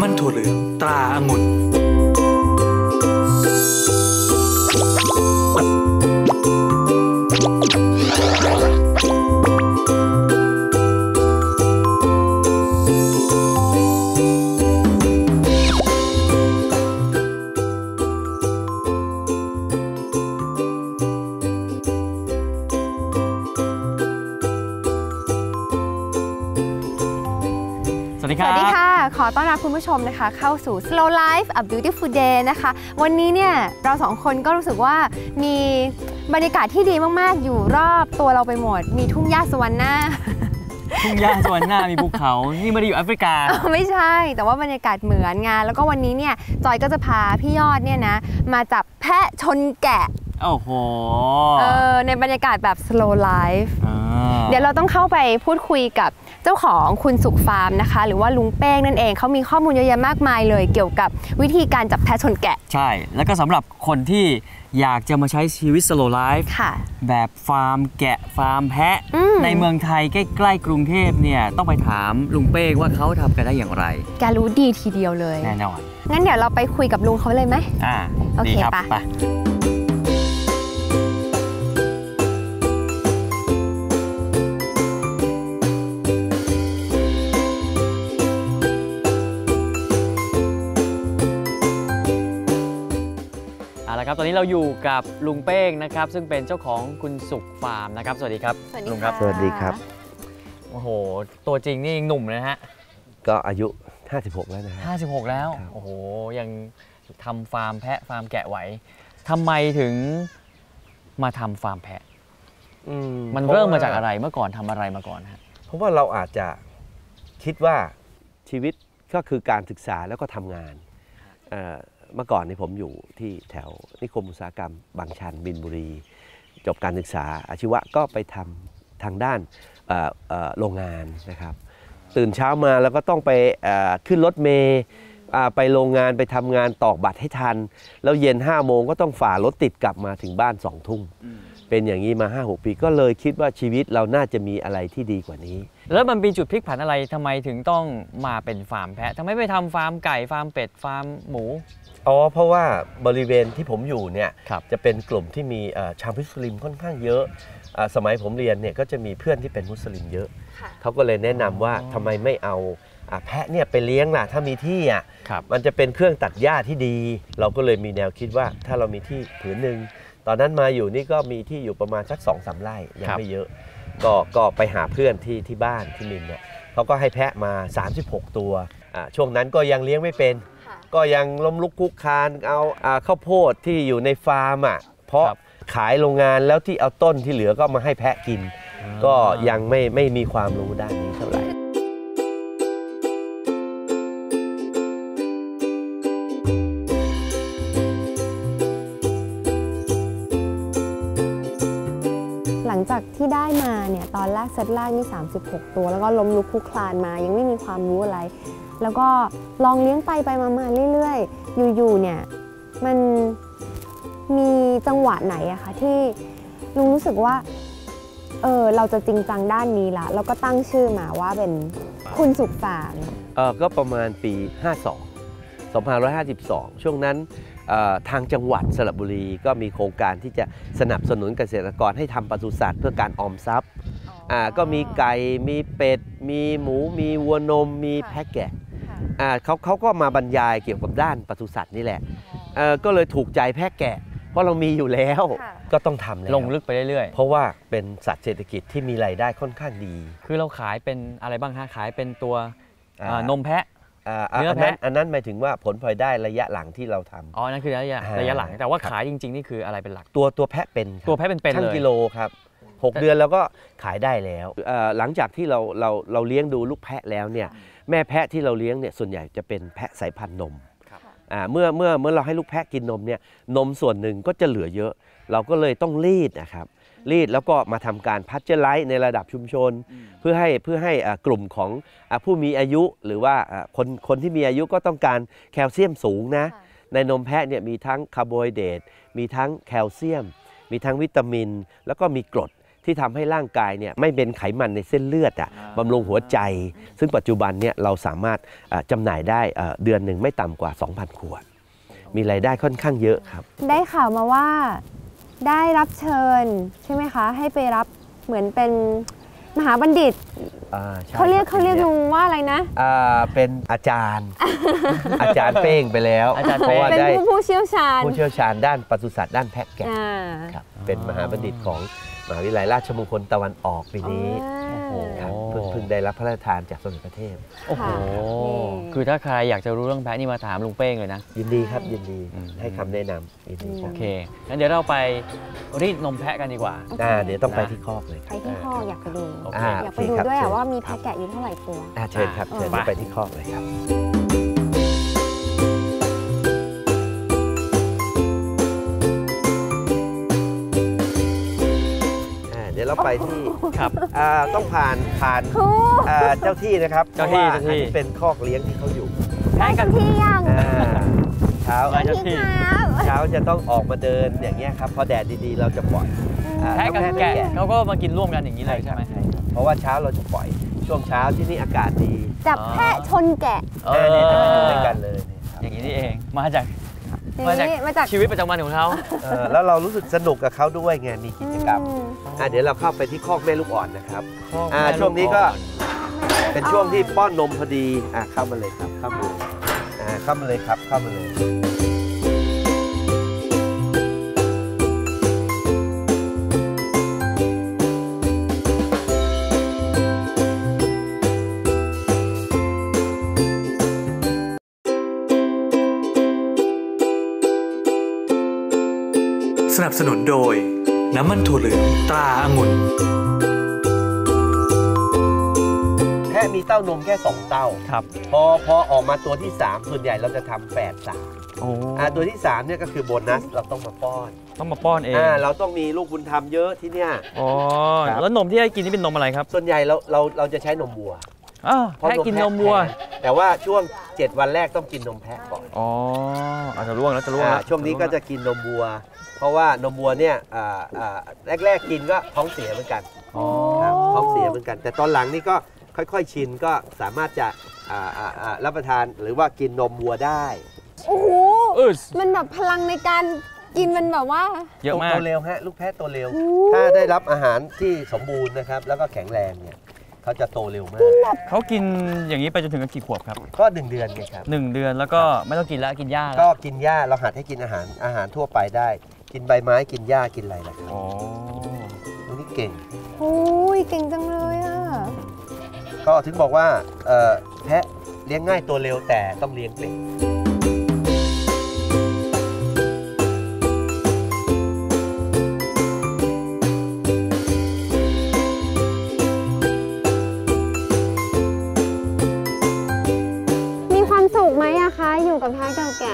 มันถั่วเหลือง ผู้ชมนะคะ เข้าสู่ Slow Life a Beautiful Day นะคะ วันนี้เนี่ยเราสองคนก็รู้สึกว่ามีบรรยากาศที่ดีมาก ๆ อยู่รอบตัวเราไปหมด มีทุ่งหญ้าสวรรค์หน้าทุ่งหญ้าสวรรค์หน้ามีภูเขา นี่ไม่ได้อยู่แอฟริกา ไม่ใช่ แต่ว่าบรรยากาศเหมือนงาน แล้วก็วันนี้เนี่ยจอยก็จะพาพี่ยอดเนี่ยนะ มาจับแพะชนแกะโอ้โห เออ ในบรรยากาศแบบ slow life าเดี๋ยวเราต้องเข้าไปพูดคุยกับเจ้าของคุณสุขฟาร์มนะคะ หรือว่าลุงเป้งนั่นเองเขามีข้อมูลเยอะแยะมากมายเลย เกี่ยวกับวิธีการจับแพะชนแกะ ใช่ แล้วก็สำหรับคนที่อยากจะมาใช้ชีวิต slow life ค่ะแบบฟาร์มแกะฟาร์มแพะอืมในเมืองไทยใกล้ๆกรุงเทพเนี่ย ต้องไปถามลุงเป้งว่าเขาทำกันได้อย่างไร แกรู้ดีทีเดียวเลย แน่นอน งั้นเดี๋ยวเราไปคุยกับลุงเขาเลยไหมอ่าโอเคดีครับปะ ครับตอนนี้เราอยู่กับลุงเป้งนะครับ ซึ่งเป็นเจ้าของคุณสุขฟาร์มนะครับ สวัสดีครับสวัสดีลุงครับค่ะสวัสดีครับ โอ้โห ตัวจริงนี่ยังหนุ่มนะฮะก็อายุ 56 แล้วนะฮะ56 แล้วครับโอ้โห ยังทำฟาร์มแพะฟาร์มแกะไหวทำไมถึงมาทำฟาร์มแพะ อืมันพะเริ่มมาว่จากอะไรเมื่อก่อนทำอะไรมาก่อนฮะ เพราะว่าเราอาจจะคิดว่าชีวิตก็คือการศึกษาแล้วก็ทำงานเอ่อ เมื่อก่อนนี่ผมอยู่ที่แถวนิคมอุตสาหกรรม บางชันบินบุรี จบการศึกษาอาชีวะก็ไปทำทางด้านเอ่อเอ่อโรงงานนะครับ ตื่นเช้ามาแล้วก็ต้องไปเอ่อขึ้นรถเมย์อ่าไปโรงงานไปทำงานตอกบัตรให้ทัน แล้วเย็น5้าโมงก็ต้องฝ่ารถติดกลับมาถึงบ้านสองทุ่มเป็นอย่างนี้มา5 6ปีก็เลยคิดว่าชีวิตเราน่าจะมีอะไรที่ดีกว่านี้ แล้วมันมีจุดพลิกผันอะไรทำไมถึงต้องมาเป็นฟาร์มแพะทำไมไม่ทำฟาร์มไก่ฟาร์มเป็ดฟาร์มหมู อ๋อเพราะว่าบริเวณที่ผมอยู่เนี่ยครับจะเป็นกลุ่มที่มีเอ่อชาวมุสลิมค่อนข้างเยอะอ่าสมัยผมเรียนเนี่ยก็จะมีเพื่อนที่เป็นมุสลิมเยอะค่ะเขาก็เลยแนะนำว่าทำไมไม่เอาอ่าแพะเนี่ยไปเลี้ยงล่ะถ้ามีที่อะครับมันจะเป็นเครื่องตัดหญ้าที่ดี เราก็เลยมีแนวคิดว่าถ้าเรามีที่ผืนหนึ่งตอนนั้นมาอยู่นี่ก็มีที่อยู่ประมาณสักสองสามไร่ยังครับไม่เยอะ ก็ก็ไปหาเพื่อนที่ที่บ้านที่มินเนี่ยเขาก็ให้แพะมา 36 ตัวอ่าช่วงนั้นก็ยังเลี้ยงไม่เป็นค่ะ ก็ยังล้มลุกคลุกคลานเอาอ่าข้าวโพดที่อยู่ในฟาร์มอะเพราะครับขายโรงงานแล้วที่เอาต้นที่เหลือก็มาให้แพะกิน ก็ยังไม่ไม่มีความรู้ด้านนี้เท่าไหร่หลังจากที่ได้มาเนี่ยตอนแรกเซตแรกนี่ 36 ตัว แล้วก็ล้มลุกคลุกคลานมายังไม่มีความรู้อะไร แล้วก็ลองเลี้ยงไปไปมาๆเรื่อยๆ อยู่ๆเนี่ยมันมีจังหวะไหนอะคะที่ลุงรู้สึกว่าเออเราจะจริงจังด้านนี้ละแล้วก็ตั้งชื่อมาว่าเป็นคุณสุขฟารเออก็ประมาณปี 52 2552 ช่วงนั้นทางจังหวัดสระบุรีก็มีโครงการที่จะสนับสนุนเกษตรกรให้ทำปศุสัตว์เพื่อการออมทรัพย์อ่าก็มีไก่ มีเป็ด มีหมู มีวัวนม มีแพะแกะ เขาเขาก็มาบรรยายเกี่ยวกับด้านปศุสัตว์นี่แหละเอ่อก็เลยถูกใจแพะแกะ เพราะเรามีอยู่แล้วค่ะก็ต้องทำแล้วลงลึกไปเรื่อยเพราะว่าเป็นสัตว์เศรษฐกิจที่มีรายได้ค่อนข้างดีๆคือเราขายเป็นอะไรบ้างฮะขายเป็นตัวอ่าอ่านมแพะอ่าเนื้ออันนั้นแพะอันนั้นหมายถึงว่าผลพลอยได้ระยะหลังที่เราทำอ๋อนั่นคือระยะอ่าระยะหลังแต่ว่าครับขายจริง ๆ นี่คืออะไรเป็นหลัก ตัวตัวแพะเป็นครับตัวแพะเป็นๆชั่งเลยกิโลครับหกแต่เดือนแล้วก็ขายได้แล้วเอ่อหลังจากที่เราเราเราเลี้ยงดูลูกแพะแล้วเนี่ย แม่แพะที่เราเลี้ยงเนี่ยส่วนใหญ่จะเป็นแพะสายพันธุ์นมครับอ่าเมื่อเมื่อเมื่อเราให้ลูกแพะกินนมเนี่ยนมส่วนหนึ่งก็จะเหลือเยอะ เราก็เลยต้องรีดนะครับรีดแล้วก็มาทำการพัชเจอร์ไลท์ในระดับชุมชน เพื่อให้เพื่อให้อ่ากลุ่มของอ่าผู้มีอายุหรือว่าอ่าคนคนที่มีอายุก็ต้องการแคลเซียมสูงนะ ในนมแพะเนี่ยมีทั้งคาร์โบไฮเดรตมีทั้งแคลเซียม มีทั้งวิตามิน แล้วก็มีกรด ที่ทำให้ร่างกายเนี่ยไม่เป็นไขมันในเส้นเลือดอะบำรุงหัวใจ ซึ่งปัจจุบันเนี่ยเราสามารถอ่าจำหน่ายได้อ่าเดือนหนึ่งไม่ต่ำกว่า 2,000 ขวด มีรายได้ค่อนข้างเยอะครับ ได้ข่าวมาว่าได้รับเชิญใช่ไหมคะ ให้ไปรับเหมือนเป็นมหาบัณฑิตอ่าใช่เขาเรียกบเขาเรียกนี่ลุงว่าอะไรนะอ่าเป็นอาจารย์ อาจารย์เป้งไปแล้วอาจารย์เพเป้งราะว่าเป็นได้ผู้ผู้เชี่ยวชาญ ผู้เชี่ยวชาญด้านปศุสัตว์ด้านแพะแกะอ่าครับเป็นมหาบัณฑิตของ มหาวิทยาลัยราชมงคลตะวันออกปีนี้โอ้ครับเพิ่งเพิ่งได้รับพระราชทานจากสมเด็จพระเทพโอ้โหค่ะนี่คือถ้าใครอยากจะรู้เรื่องแพะนี่มาถามลุงเป้งเลยนะ ยินดีครับยินดีอืมให้คำแนะนำยินดีคโอรับเคงั้นเดี๋ยวเราไปรีดนมแพะกันดีกว่าอ่าเดี๋ยวต้องไปที่คอกเลยคไปรับที่ข้อกอยากไปดูโอเคอ่าอยากโอไปเคดูครับด้วยเชิอะญว่ามีแพะแกะอยู่เท่าไหร่ตัวอ่าเชิญครับอ่าเชิญไปไปที่คอกเลยครับ ดี๋ยวเราไปที่ครับอ่าต้องผ่านผ่านครูอ่าเจ้าที่นะครับเจ้าที่พระว่เจ้าที่ อันนี้เป็นคอกเลี้ยงที่เขาอยู่ได้กันที่ยังอ่าเช้าได้เจ้าที่ ครับเช้าจะต้องออกมาเดินอย่างเงี้ยครับพอแดดดีๆ เราจะปล่อยอ่าแพะกับต้องแกะให้เขาก็มากินร่วมกันอย่างนี้เลยใช่ไหม ครับเพราะว่าเช้าเราจะปล่อยช่วงเช้าที่นี่อากาศดีจับแพะชนแกะเออ่าเนี่ยจะมาอยู่อด้วยกันเลยเนี่ยครับ อย่างนี้นี่เอง มาจาก มาจากนี่มาจากชีวิตประจำวันของเขาเออแล้วเรารู้สึกสนุกกับเขาด้วยไงมีกิจกรรมอืมอะเดี๋ยวเราเข้าไปที่คอกแม่ลูกอ่อนนะครับอ่าแม่ลูช่วงนี้ก็อ่อเป็นช่วงที่ป้อนนมพอดีอะเข้ามาเลยครับเข้ามาเลยอ่าเข้ามาเลยครับเข้ามาเลย สนับสนุนโดย น้ำมันถั่วเหลืองตราองุ่นแค่มีเต้านมแค่ 2 เต้า ครับ พอพอออกมาตัวที่ 3 ส่วนใหญ่เราจะทำแฝดสามโอ้อ่าตัวที่3เนี่ยก็คือโบนัสเราต้องมาป้อนต้องมาป้อนเองอ่าเราต้องมีลูกบุญธรรมเยอะที่เนี่ย อ๋อ ครับ แล้วนมที่ให้กินนี่เป็นนมอะไรครับ ส่วนใหญ่เราเราเราจะใช้นมวัว อ้าวเพราะแพะกินนมวัว แพะแต่ว่าช่วง 7 วันแรกต้องกินนมแพะก่อนอ๋ออาจจะร่วงแล้วจะร่วงอ่าแล้วช่วงนี้ก็จะกินนมวัว เพราะว่านมวัวเนี่ยอ่าอ่าแรกๆกินก็ท้องเสียเหมือนกันอ๋อครับท้องเสียเหมือนกัน แต่ตอนหลังนี่ก็ค่อยๆชินก็สามารถจะอ่าอ่าอ่ารับประทานหรือว่ากินนมวัวได้โอ้โหอึดมันแบบพลังในการกินมันแบบว่า เยอะมาก โตเร็วฮะลูกแพะโตเร็วโอ้ถ้าได้รับอาหารที่สมบูรณ์นะครับ แล้วก็แข็งแรงเนี่ย เขาจะโตเร็วมาก เขากินอย่างนี้ไปจนถึงกี่ขวบครับก็หนึ่งเดือนไงครับหนึ่งเดือนแล้วก็ไม่ต้องกินแล้วกินหญ้าก็แล้วกินหญ้าเราหัดให้กินอาหารอาหารทั่วไปได้ กินใบไม้กินหญ้ากินอะไรล่ะครับอ๋ออันนี้เก่งโอ้ยเก่งจังเลยอะก็ถึงบอกว่าเอ่อแพะเลี้ยงง่ายตัวเร็วแต่ต้องเลี้ยงเก่ง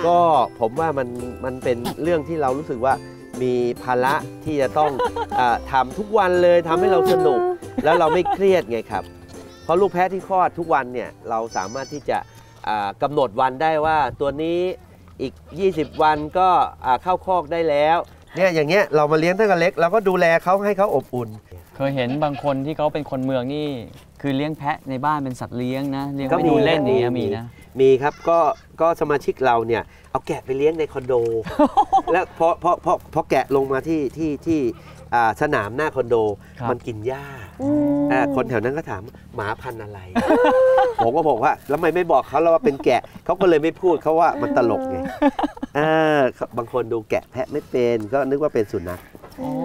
กับแกะก็ผมว่ามันมันเป็นเรื่องที่เรารู้สึกว่ามีภาระที่จะต้องอาทำทุกวันเลยทำให้เราสนุก แล้วเราไม่เครียดไงครับ เพราะลูกแพะที่คลอดทุกวันเนี่ยเราสามารถที่จะอ่ากำหนดวันได้ว่าตัวนี้อีก 20 วันก็อ่าเข้าคอกได้แล้วเนี่ยอย่างเงี้ยเรามาเลี้ยงตั้งแต่เล็กเราก็ดูแลเขาให้เขาอบอุ่น เคยเห็นบางคนที่เขาเป็นคนเมืองนี่ คือเลี้ยงแพะในบ้านเป็นสัตว์เลี้ยงนะเลี้ยงก็ไปมีดูเล่นอย่างเงี้ยมีมีนะ มีครับก็ก็สมาชิกเราเนี่ยเอาแกะไปเลี้ยงในคอนโด แล้วพอพอพอพอแกะลงมาที่ที่ที่อ่าสนามหน้าคอนโดครับ มันกินหญ้าอืมอ่าคนแถวนั้นก็ถามหมาพันธุ์อะไร ผมก็บอกว่าแล้วทำไมไม่บอกเขาแล้วว่าเป็นแกะเขาก็เลยไม่พูดเขาว่ามันตลกไงอ่าบางคนดูแกะแพะไม่เป็นก็นึกว่าเป็นสุนัข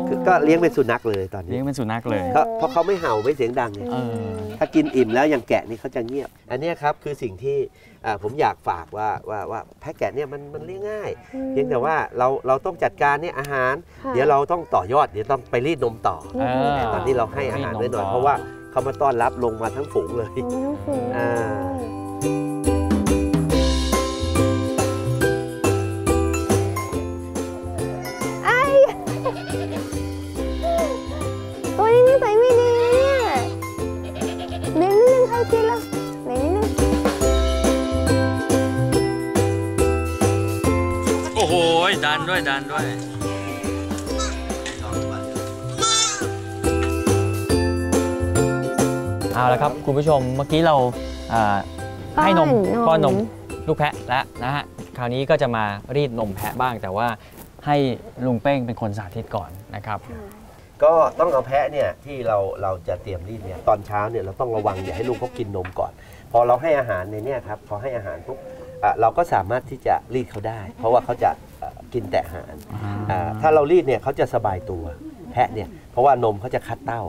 คือก็เลี้ยงเป็นสุนัขเลยตอนเลี้นี้ยงเป็นสุนัขเลยก็เพราะเขาไม่เห่าไม่เสียงดังไงเออถ้ากินอิ่มแล้วอย่างแกะนี่เขาจะเงียบ อันเนี้ยครับคือสิ่งที่อ่าผมอยากฝากว่าว่าว่าแพะแกะเนี่ยมันมันเลี้ยงง่าย เพียงแต่ว่าเราเราต้องจัดการเนี่ยอาหารค่ะเดี๋ยวเราต้องต่อยอดเดี๋ยวต้องไปรีดนมต่อเออแต่ตอนนี้เราให้อาหารไว้หน่อยรีดนมต่อเพราะว่าเขามาต้อนรับลงมาทั้งฝูงเลยโอ้ยน้องฟูอ่า ดันด้วยดันด้วยเอาละครับคุณผู้ชมเมื่อกี้เราอ่าให้นมป้อนนมป้อนนมลูกแพะแล้วนะฮะคราวนี้ก็จะมารีดนมแพะบ้าง แต่ว่าให้ลุงเป้งเป็นคนสาธิตก่อนนะครับก็ต้องเอาแพะเนี่ยที่เราเราจะเตรียมรีดเนี่ยตอนเช้าเนี่ยเราต้องระวังอย่าให้ลูกเขากินนมก่อน พอเราให้อาหารในเนี่ยครับพอให้อาหารปุ๊บอะเราก็สามารถที่จะรีดเขาได้ เพราะว่าเขาจะเอ่อ กินแต่อาหารอ่าถ้าเรารีดเนี่ยเขาจะสบายตัวแพะเนี่ยเพราะว่านมเขาจะคัดเต้า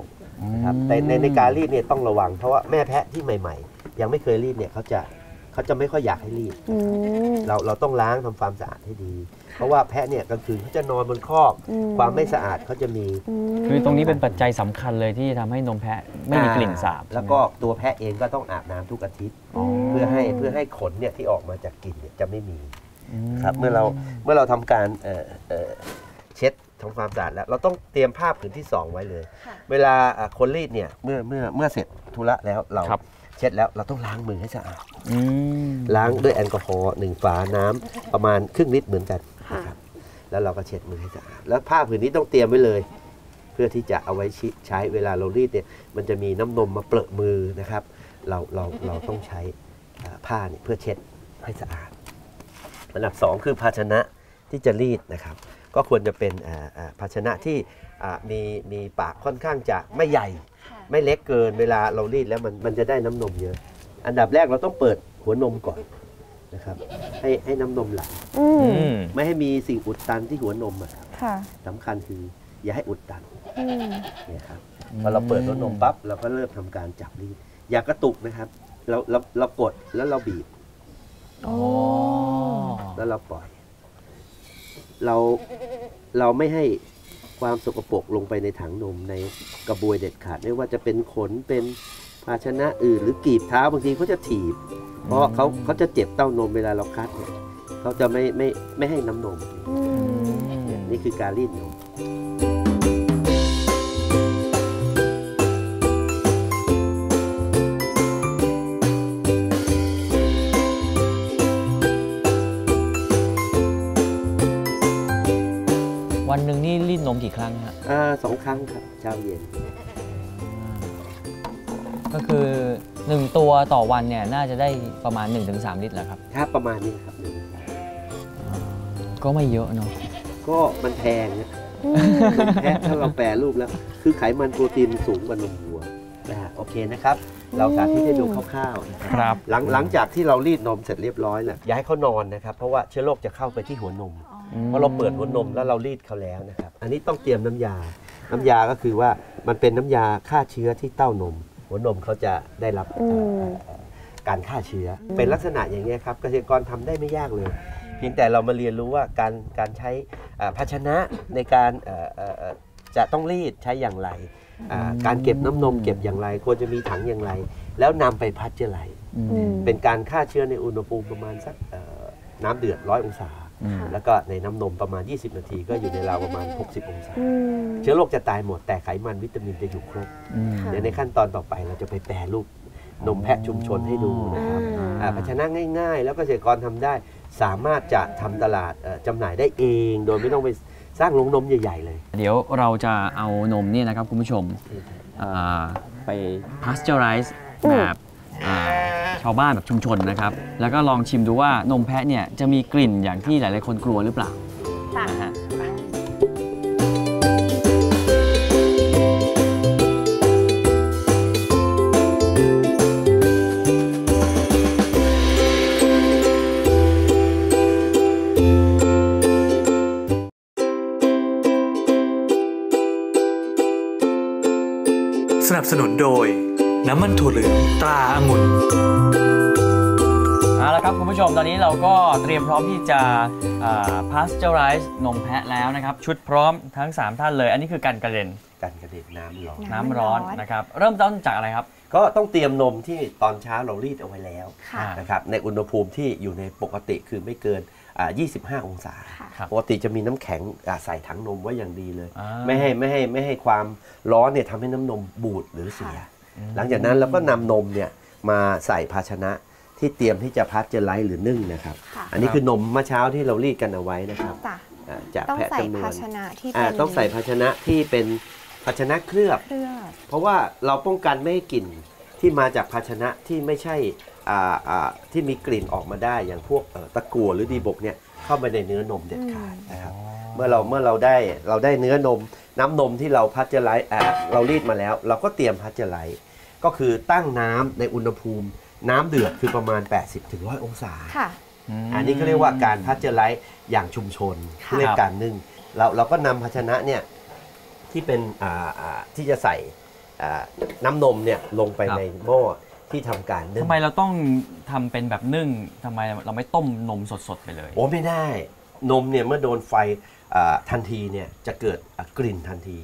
นะครับแต่ในในการรีดเนี่ยต้องระวัง เพราะว่าแม่แพะที่ใหม่ ๆ ยังไม่เคยรีดเนี่ยเขาจะเขาจะไม่ค่อยอยากให้รีดอืมเราเราต้องล้างทำความสะอาดให้ดี เพราะว่าแพะเนี่ยกลางคืนเขาจะนอนบนคอกอืมความไม่สะอาดเขาจะมีมคือตรงนี้เป็นปัจจัยสำคัญเลยที่ทำให้นมแพะไม่มีกลิ่นสาบ แล้วก็ตัวแพะเองก็ต้องอาบน้ำทุกอาทิตย์อ๋อเพื่อให้เพื่อให้ขนเนี่ยที่ออกมาจากกลิ่นเนี่ยจะไม่มีอืม ครับเมื่อเราเมื่อเราทำการเอ่อเอ่อเช็ดทำความสะอาดแล้วเราต้องเตรียมผ้าผืนที่สองไว้เลย เวลาอะคนรีดเนี่ยเมื่อเมื่อเมื่อเสร็จธุระแล้วเราครับเช็ดแล้วเราต้องล้างมือให้สะอาดอืมล้างด้วยแอลกอฮอล์หนึ่งฝาน้ำประมาณครึ่งลิตรเหมือนกันนะครับแล้วเราก็เช็ดมือให้สะอาดแล้วผ้าผืนนี้ต้องเตรียมไว้เลย เพื่อที่จะเอาไว้ชิใช้เวลาเรารีดเนี่ยมันจะมีน้ำนมมาเปรอะมือนะครับ เราเราเราต้องใช้อ่าผ้าเนี่ยเพื่อเช็ดให้สะอาด อันดับสองคือภาชนะที่จะรีดนะครับ ก็ควรจะเป็นอ่าอ่าภาชนะที่อ่ามีมีปากค่อนข้างจะไม่ใหญ่ ไม่เล็กเกินเวลาเรารีดแล้วมันมันจะได้น้ำนมเยอะ อันดับแรกเราต้องเปิดหัวนมก่อนนะครับ ให้ให้น้ำนมไหลอืมอืมไม่ให้มีสิ่งอุดตันที่หัวนมอะครับค่ะสำคัญคืออย่าให้อุดตันอืมเนี่ยครับพอเราเปิดหัวนมปั๊บเราก็เริ่มทำการจับรีดอย่ากระตุกนะครับ เราเราเรากดแล้วเราบีบโอ้ แล้วเราปล่อย เราเราไม่ให้ความสกปรกลงไปในถังนมในกระบวยเด็ดขาดไม่ว่าจะเป็นขนเป็นภาชนะอื่นหรือกีบเท้าบางทีเขาจะถีบ เพราะเขาเขาจะเจ็บเต้านมเวลาเราคัดเนี่ยเขาจะไม่ไม่ไม่ให้น้ำนมอืมเนี่ยนี่คือการรีดนม วันหนึ่งนี่รีดนมกี่ครั้งฮะอ่าสองครั้งครับเช้าเย็น ก็คือ 1 ตัวต่อวันเนี่ยน่าจะได้ประมาณ 1-3 ลิตรแหละครับ ถ้าประมาณนี้ครับหนึ่งก็ไม่เยอะเนาะก็มันแพงนะแพะถ้าเราแปรรูปแล้ว คือไขมันโปรตีนสูงกว่านมวัวนะฮะโอเคนะครับ เราสาธิตให้ดูคร่าวๆนะครับ ครับ หลังหลังจากที่เรารีดนมเสร็จเรียบร้อยแล้วอย่าให้เขานอนนะครับ เพราะว่าเชื้อโรคจะเข้าไปที่หัวนม เพราะเราเปิดหัวนมแล้วเรารีดเขาแล้วนะครับ อันนี้ต้องเตรียมน้ำยา น้ำยาก็คือว่ามันเป็นน้ำยาฆ่าเชื้อที่เต้านม หัวนมเขาจะได้รับอืมเอ่อการฆ่าเชื้อ เป็นลักษณะอย่างนี้ยครับเกษตรกรทำได้ไม่ยากเลย เพียงแต่เรามาเรียนรู้ว่าการการใช้อ่าภาชนะในการเอ่อเอ่อเอ่อจะต้องรีดใช้อย่างไรอ่าการเก็บน้ำนมเก็บอย่างไร ควรจะมีถังอย่างไร แล้วนำไปพัชเจอร์ไลท์อืมอืมเป็นการฆ่าเชื้อในอุณหภูมิประมาณสักเอ่อน้ำเดือดร้อยองศาอืม แล้วก็ในน้ำนมประมาณ 20 นาที ก็อยู่ในราวประมาณ 60 องศาอืมเชื้อโรคจะตายหมด แต่ไขมันวิตามินจะอยู่ครบอืมค่ะเดี๋ยวในขั้นตอนต่อไปเราจะไปแปรรูปนมแพะชุมชนให้ดูนะครับอ่าอ่าภาชนะง่าย ๆ แล้วเกษตรกรทำได้ สามารถจะทำตลาดเอ่อจำหน่ายได้เอง โดยไม่ต้องไปสร้างโรงนมใหญ่ ๆ เลย เดี๋ยวเราจะเอานมเนี่ยนะครับคุณผู้ชมอ่าไป pasteurize แบบอ่า ชาวบ้านแบบชุมชนนะครับ แล้วก็ลองชิมดูว่านมแพะเนี่ยจะมีกลิ่นอย่างที่หลาย ๆ คนกลัวหรือเปล่าค่ะนะฮะสนับสนุนโดย น้ำมันถั่วเหลือง ตราองุ่นเอาละครับคุณผู้ชมตอนนี้เราก็เตรียมพร้อมที่จะอ่า pasteurize นมแพะแล้วนะครับ ชุดพร้อมทั้ง 3 ท่านเลย อันนี้คือการกระเด็นกันกระเด็นน้ำร้อน น้ำน้ำร้อนร้อนนะครับ เริ่มต้นจากอะไรครับ ก็ต้องเตรียมนมที่ตอนเช้าเรารีดเอาไว้แล้วค่ะนะครับในอุณหภูมิที่อยู่ในปกติคือไม่เกินอ่า25 องศาค่ะครับปกติจะมีน้ำแข็งอ่าใส่ถังนมไว้อย่างดีเลยอ่าไม่ให้ไม่ให้ไม่ให้ความร้อนเนี่ยทำให้น้ำนมบูดหรือเสีย หลังจากนั้นเราก็นำนมเนี่ยมาใส่ภาชนะที่เตรียมที่จะพัชเจอร์ไลท์หรือนึ่งนะครับค่ะอันนี้คือนมเมื่อเช้าที่เรารีดกันเอาไว้นะครับจ้ะอ่าจากต้องแพะใส่จำนวภานชนะที่อ่าเป็นต้องใส่ภาชนะที่เป็นภาชนะเคลือบเคลือบ เพราะว่าเราป้องกันไม่ให้กลิ่นที่มาจากภาชนะที่ไม่ใช่อ่าอ่าที่มีกลิ่นออกมาได้อย่างพวกเอ่อตะกั่วหรือดีบกเนี่ยเข้าไปในเนื้อนมเด็ดขาดนะครับเมื่อเราเมื่อเราได้เราได้เนื้อนม น้ำนมที่เราพัชเจอร์ไลท์อ่าเรารีดมาแล้ว เราก็เตรียมพัชเจอร์ไลท์ก็คือตั้งน้ำในอุณหภูมิ น้ำเดือดคือประมาณ 80ถึง100 องศาค่ะอันนี้เขาเรียกว่าการพัชเจอร์ไลท์อย่างชุมชนค่ะเรียกการนึ่งเราเราก็นำภาชนะเนี่ยที่เป็นอ่าอ่าที่จะใส่อ่าน้ำนมเนี่ยลงไปครับในหม้อที่ทำการนึ่งทำไมเราต้องทำเป็นแบบนึ่งทำไมเราไม่ต้มนมสดๆไปเลย โอ้ไม่ได้ นมเนี่ยเมื่อโดนไฟอ่า ทันทีเนี่ยจะเกิดอะกลิ่นทันที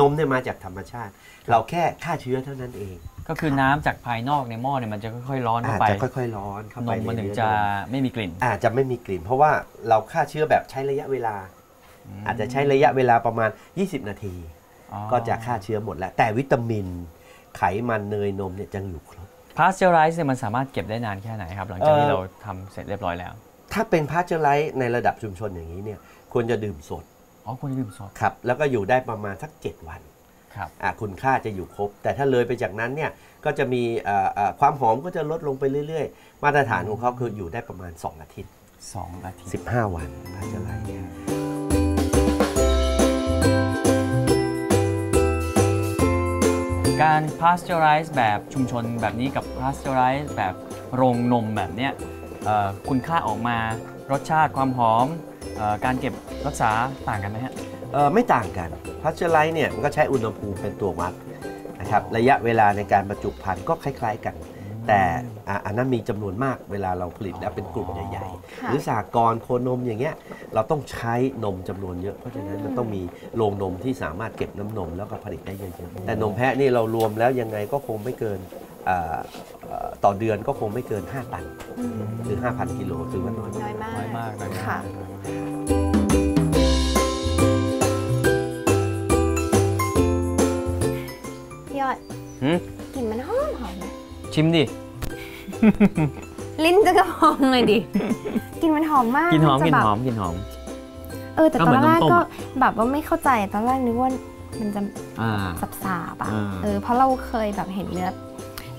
นมเนี่ยมาจากธรรมชาติ เราแค่ฆ่าเชื้อเท่านั้นเอง ก็คือน้ำจากภายนอกในหม้อเนี่ยมันจะค่อยๆร้อนเข้าอาจไปจะค่อยๆร้อนเข้านไปมมันใถึงเอจะนมไม่มีกลิ่นอาจจะไม่มีกลิ่น เพราะว่าเราฆ่าเชื้อแบบใช้ระยะเวลา อาจจะใช้ระยะเวลาประมาณ 20 นาทีอ๋อก็จะฆ่าเชื้อหมดแล้ว แต่วิตามิน ไขมันเนยนมเนี่ยยังอยู่ครบพาสเจอร์ไรส์เนี่ยมันสามารถเก็บได้นานแค่ไหนครับ หลังจากที่เอ่อเราทำเสร็จเรียบร้อยแล้ว ถ้าเป็นพาสเจอร์ไลท์ในระดับชุมชนอย่างนี้เนี่ย ควรจะดื่มสดอ๋อคุณดื่มสดครับแล้วก็อยู่ได้ประมาณสัก 7 วันครับอะคุณค่าจะอยู่ครบ แต่ถ้าเลยไปจากนั้นเนี่ยก็จะมีเอ่อเอ่อความหอมก็จะลดลงไปเรื่อย ๆ มาตรฐานของเขาคืออยู่ได้ประมาณ 2 อาทิตย์สองอาทิตย์ 15 วันพาสเจอร์ไลท์เนี่ยการพาสเจอร์ไรส์แบบชุมชนแบบนี้กับพาสเจอร์ไรส์แบบโรงนมแบบเนี้ยเอ่อคุณค่าออกมารสชาติความหอมเอ่อ การเก็บรักษาต่างกันไหมฮะเอ่อไม่ต่างกันพาสเจอร์ไลท์เนี่ยมันก็ใช้อุณหภูมิเป็นตัววัดนะครับระยะเวลาในการบรรจุภัณฑ์ก็คล้าย ๆกัน แต่อะอันนั้นมีจำนวนมากเวลาเราผลิตแล้วเป็นกลุ่มใหญ่ๆค่ะหรือสากรณ์โคนมอย่างเงี้ยเราต้องใช้นมจำนวนเยอะเพราะฉะนั้นมันต้องมีโรงนมที่สามารถเก็บน้ำนมแล้วก็ผลิตได้เยอะๆแต่นมแพะนี่เรารวมแล้วยังไงก็คงไม่เกินอ่าเอ่อ ต่อเดือนก็คงไม่เกิน 5 ตันหรือ 5,000 กิโลถือว่าน้อยน้อยมากน้อยมากน้อยมากค่ะพี่ยอดหืมกลิ่นมันหอมหอมนะชิมดิ ลิ้นจะกระพองเลยดิกลิ่นมันหอมมากกินหอมจะกินแบบหอมกินหอม เออแต่ก็ตเหมืออนนแรกนมต้มก็อะแบบว่าไม่เข้าใจตอนแรกนึกว่ามันจะอ่าสับสาบๆอะอ่าเออเพราะเราเคยแบบเห็นเนื้อ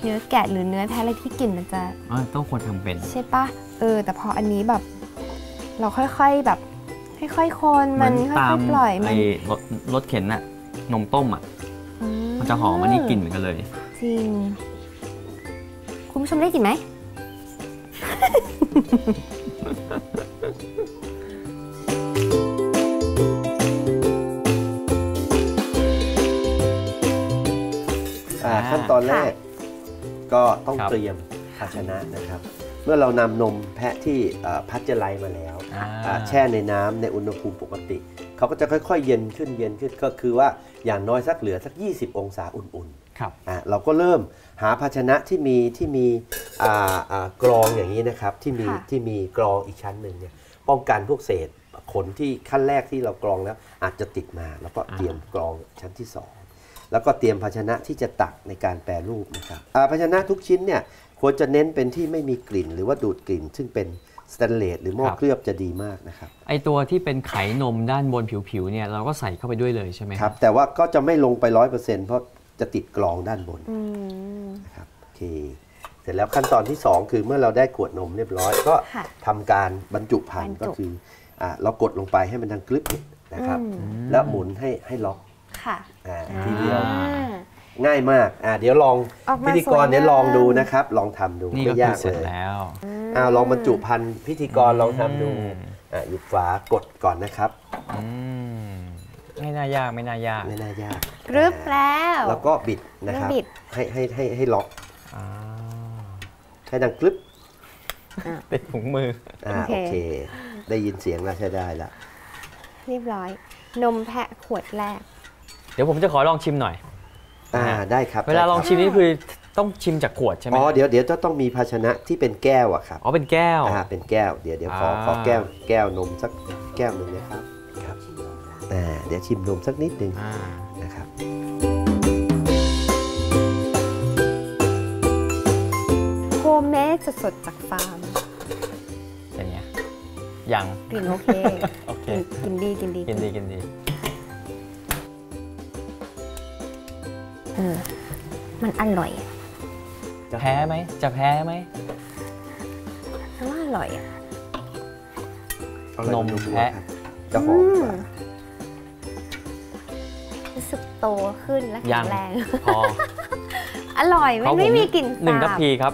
เนื้อแกะหรือเนื้อแท้อะไรที่กลิ่นมันจะอ่าต้องควรทำเป็น ใช่ปะเออ แต่พออันนี้แบบ เราค่อยๆแบบค่อยๆคนมันเหค่ตาอมยๆปล่อยมันไอ้รถรถเข็นน่ะนมต้มอะอืมันจะหอมอันนี้กลิ่นเหมือนกันเลย จริง คุณผู้ชมได้กลิ่นไหมอ่าอ่าขั้นตอนแรก ก็ต้องครับ เตรียมภาชนะนะครับ เมื่อเรานำนมแพะที่เอ่อพัชเจอร์ไลท์มาแล้วอ่า อ่าแช่ในน้ำในอุณหภูมิปกติ เขาก็จะค่อยๆ เย็นขึ้นเย็นขึ้นก็คือว่าอย่างน้อยสักเหลือสัก 20 องศาอุ่นครับๆอ่าเราก็เริ่มหาภาชนะที่มีที่มีอ่าอ่ากรองอย่างนี้นะครับที่มีค่ะ ที่มีกรองอีกชั้นหนึ่งเนี่ยป้องกันพวกเศษขนที่ขั้นแรกที่เรากรองแล้วอาจจะติดมา แล้วก็เตรียมกรองชั้นที่สอง แล้วก็เตรียมภาชนะที่จะตักในการแปรรูปนะครับอ่าภาชนะทุกชิ้นเนี่ยควรจะเน้นเป็นที่ไม่มีกลิ่น หรือว่าดูดกลิ่น ซึ่งเป็นสแตนเลสหรือหม้อครับเคลือบจะดีมากนะครับไอตัวที่เป็นไขนมด้านบนผิวๆเนี่ยเราก็ใส่เข้าไปด้วยเลยใช่ไหมครับ แต่ว่าก็จะไม่ลงไปร้อยเปอร์เซ็นต์เพราะจะติดกรองด้านบนอืมนะครับโอเคเสร็จแล้วขั้นตอนที่ 2 คือเมื่อเราได้ขวดนมเรียบร้อย ก็ค่ะทำการบรรจุภัณฑ์บรรจุก็คืออ่าเรากดลงไปให้มันดังกรึบนะครับอืมแล้วหมุนให้ให้ล็อก ค่ะอ่าทีเดียว อ่า ง่ายมากอ่าเดี๋ยวลองออกมาพิธีกรสวยงามเดี๋ยวลองดูนะครับ ลองทำดูนี่ก็ไม่คืยาอกเสร็เลจยแล้วอ้าวลองบรรจุภัณฑ์พิธีกรลองทำดูอืมอ่าหยุดฝากดก่อนนะครับ อืมไม่น่ายากไม่น่ายาก ไม่น่ายากกรึบอ่าแล้ว แล้วก็บิดนะครับเริ่มบิด ให้ให้ให้ให้ล็อกอ่าให้ดังกรึบเป็นถุงมือ อ่าโอโอเค เค ได้ยินเสียงแล้วใช้ได้ละเรียบร้อย นมแพะขวดแรก เดี๋ยวผมจะขอลองชิมหน่อย อ่านะฮะได้ครับเวลาลองได้ครับชิมนี่คือต้องชิมจากขวดใช่ไหมอ๋อเดี๋ยวเดี๋ยวจะต้องมีภาชนะที่เป็นแก้วอะครับอ๋อเป็นแก้วอ่าเป็นแก้วเดี๋ยวเดี๋ยวขออ่าขอแก้วแก้วนมสักแก้วหนึ่งนะครับครับอ่าเดี๋ยวชิมนมสักนิดหนึ่งอ่านะครับโฮมเมดสดๆจากฟาร์มเป็นไงยังกลิ่นโอเคโอเคกินดีกินดีกินดีกินดี เออ มันอร่อยอะแพ้ไหม จะแพ้ไหมว่าอร่อยอะนมแพะจะหอมกว่ารู้สึกโตขึ้นและยัแข็งงแรง พอ อร่อยไม่เขาผไม่มีกลิ่นหนึ่งสาทัพบพีครับ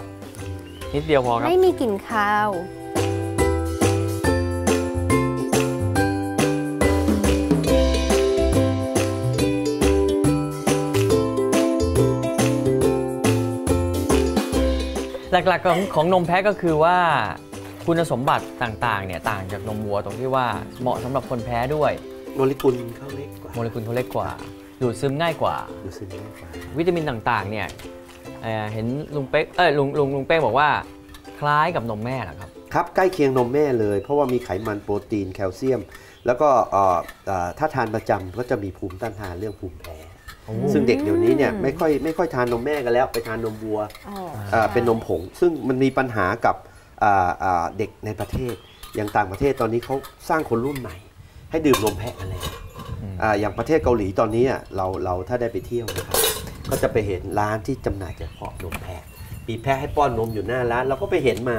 นิดเดียวพอครับ ไม่มีกลิ่นคาว หลักๆของของนมแพะก็คือว่าคุณสมบัติต่างๆเนี่ยต่างจากนมวัวตรงที่ว่าเหมาะสำหรับคนแพ้ด้วยโมเลกุลเขาเล็กกว่าโมเลกุลเขาเล็กกว่าดูดซึมง่ายกว่าดูซึมง่ายกว่า วิตามินต่างๆเนี่ยเอ่อเห็นลุงเป๊กเอ้ยลุงลุงลุงเป้บอกว่าคล้ายกับนมแม่เหรอครับครับใกล้เคียงนมแม่เลย เพราะว่ามีไขมันโปรตีนแคลเซียม แล้วก็เอ่อเอ่อถ้าทานประจำก็จะมีภูมิต้านทานเรื่องภูมิแพ้ ซึ่งเด็กเดี๋ยวนี้เนี่ยไม่ค่อยไม่ค่อยทานนมแม่กันแล้วไปทานนมวัวอ๋อเอ่อเป็นนมผง ซึ่งมันมีปัญหากับอ่าอ่าเด็กในประเทศ อย่างต่างประเทศตอนนี้เขาสร้างคนรุ่นใหม่ ให้ดื่มนมแพะกันแล้วอืมอ่าอย่างประเทศเกาหลีตอนนี้อะเราเราถ้าได้ไปเที่ยวนะครับก็จะไปเห็นร้านที่จำหน่ายเฉพาะนมแพะมีแพะให้ป้อนนมอยู่หน้าร้านเราก็ไปเห็นมา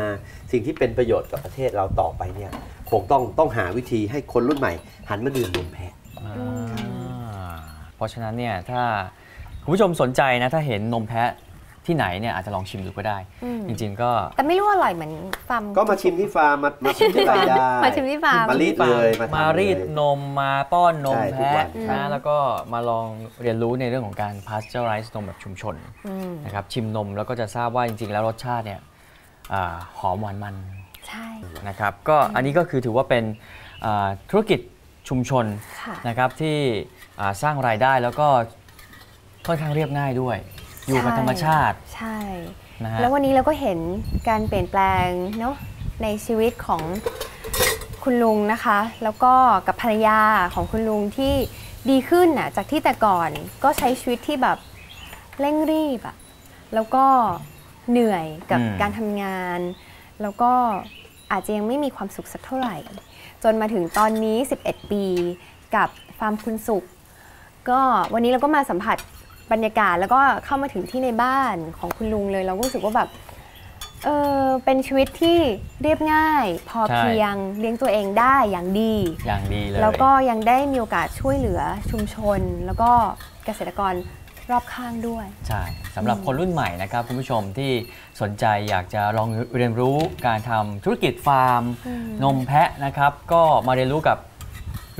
สิ่งที่เป็นประโยชน์กับประเทศเราต่อไปเนี่ยคงต้องต้องหาวิธีให้คนรุ่นใหม่ หันมาดื่มนมแพะอ่าเพ ราะฉะนั้นเนี่ยถ้าคุณผู้ชมสนใจนะถ้าเห็นนมแพะที่ไหนเนี่ยอาจจะลองชิมดูก็ได้ อืม จริง ๆ ก็ แต่ไม่รู้อร่อยเหมือนฟาร์ม ก็มาชิมที่ฟาร์มมามาชิมที่ไรได้มาชิมที่ฟาร์ม มารีดเลยมามาทำรีดเลย นมมาป้อนนมใช่ทุกวัแพะน นะแล้วก็มาลองเรียนรู้ในเรื่องของการ pasteurize นมแบบชุมชนอืมนะครับชิมนมแล้วก็จะทราบว่าจริง ๆ แล้วรสชาติเนี่ยอาหอมหวานมัน ใช่ นะครับก็อันนี้ก็คือถือว่าเป็นอ่าธุรกิจ ชุมชนค่ะนะครับที่อ่าสร้างรายได้แล้วก็ค่อนข้างเรียบง่ายด้วย อยู่กับใช่ธรรมชาติใช่นะฮะแล้ววันนี้เราก็เห็นการเปลี่ยนแปลงเนาะในชีวิตของคุณลุงนะคะ แล้วก็กับภรรยาของคุณลุงที่ดีขึ้นน่ะจากที่แต่ก่อนก็ใช้ชีวิตที่แบบเร่งรีบอะแล้วก็เหนื่อยกับอืมการทำงาน แล้วก็อาจจะยังไม่มีความสุขสักเท่าไหร่ จนมาถึงตอนนี้ 11 ปีกับฟาร์มคุณสุข ก็วันนี้เราก็มาสัมผัสบรรยากาศแล้วก็เข้ามาถึงที่ในบ้านของคุณลุงเลย เราก็รู้สึกว่าแบบเออเป็นชีวิตที่เรียบง่าย พอใช่เพียงเลี้ยงตัวเองได้อย่างดี อย่างดีเลยแล้วก็ยังได้มีโอกาสช่วยเหลือชุมชน แล้วก็เกษตรกร รอบข้างด้วย ใช่สำหรับคนรุ่นใหม่นะครับคุณผู้ชมที่สนใจอยากจะลองเรียนรู้การทำธุรกิจฟาร์มอืมนมแพะนะครับ ก็มาเรียนรู้กับ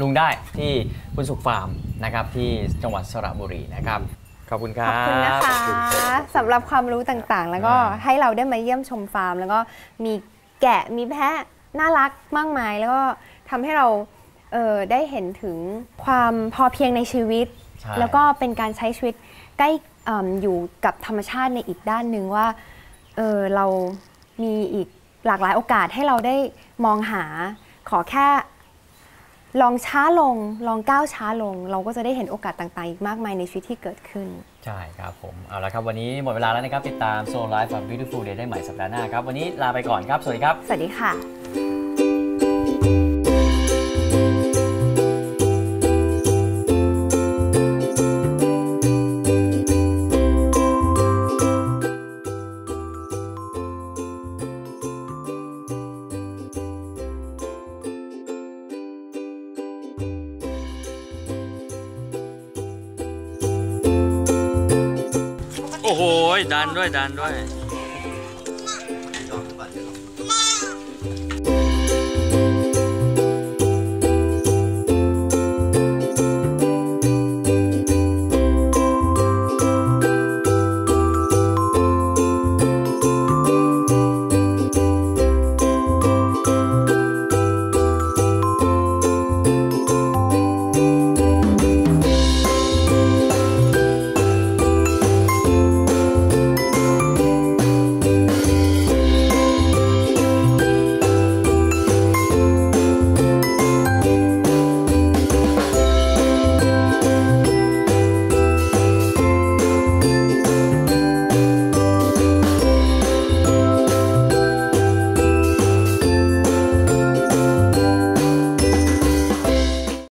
ลุงได้ที่คุณสุขฟาร์มนะครับที่จังหวัดสระบุรีนะครับขอบคุณคขรัอบบคุณนะคะสำหรับความรู้ต่างๆ แล้วก็อ่าให้เราได้มาเยี่ยมชมฟาร์ม แล้วก็มีแกะมีแพะน่ารักมากมาย แล้วก็ทำให้เราเอ่อได้เห็นถึงความพอเพียงในชีวิตใช่แล้วก็เป็นการใช้ชีวิตใก ล้เอิ่มอยู่กับธรรมชาติในอีกด้านหนึ่งว่าเออเรามีอีกหลากหลายโอกาสให้เราได้มองหาขอแค่ลองช้าลงลองก้าวช้าลง เราก็จะได้เห็นโอกาสต่างๆ อีกมากมายในชีวิตที่เกิดขึ้น ใช่ครับผม เอาละครับวันนี้หมดเวลาแล้วนะครับ ติดตาม Soul Life from Beautiful Day ได้ใหม่สัปดาห์หน้าครับ วันนี้ลาไปก่อนครับ สวัสดีครับ สวัสดีค่ะ ด้วยดันด้วย